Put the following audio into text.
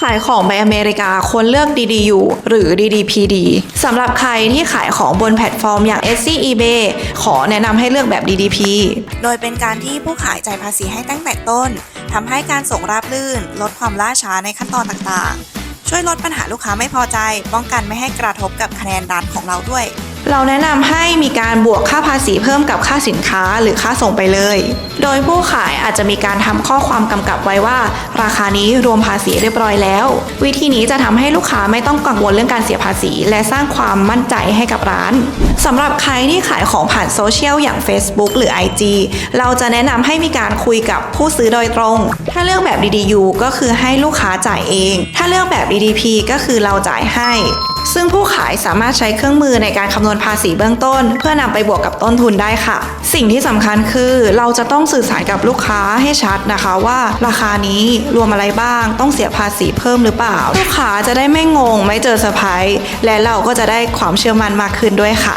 ขายของในอเมริกาควรเลือก DDU หรือ DDPD สำหรับใครที่ขายของบนแพลตฟอร์มอย่าง Etsy eBay ขอแนะนำให้เลือกแบบ DDP โดยเป็นการที่ผู้ขายจ่ายภาษีให้ตั้งแต่ต้นทำให้การส่งราบรื่น ลดความล่าช้าในขั้นตอนต่างๆ ช่วยลดปัญหาลูกค้าไม่พอใจ ป้องกันไม่ให้กระทบกับคะแนนดันของเราด้วย เราแนะนำให้มีการบวกค่าภาษีเพิ่มกับค่าสินค้าหรือค่าส่งไปเลย โดยผู้ขายอาจจะมีการทำข้อความกำกับไว้ว่า ราคานี้รวมภาษีเรียบร้อยแล้ว วิธีนี้จะทำให้ลูกค้าไม่ต้องกังวลเรื่องการเสียภาษี และสร้างความมั่นใจให้กับร้านสำหรับใครที่ขายของผ่านโซเชียลอย่าง Facebook หรือ IG เราจะแนะนำให้มีการคุยกับผู้ซื้อโดยตรง ถ้าเลือกแบบ DDU ก็คือให้ลูกค้าจ่ายเอง ถ้าเลือกแบบ DDP ก็คือเราจ่ายให้ ซึ่งผู้ขายสามารถใช้เครื่องมือในการคำนวณภาษีเบื้องต้น เพื่อนำไปบวกกับต้นทุนได้ค่ะ สิ่งที่สำคัญคือเราจะต้องสื่อสารกับลูกค้าให้ชัดนะคะว่าราคานี้รวมอะไรบ้าง ต้องเสียภาษีเพิ่มหรือเปล่า ลูกค้าจะได้ไม่งงไม่เจอเซอร์ไพรส์และเราก็จะได้ความเชื่อมั่นมากขึ้นด้วยค่ะ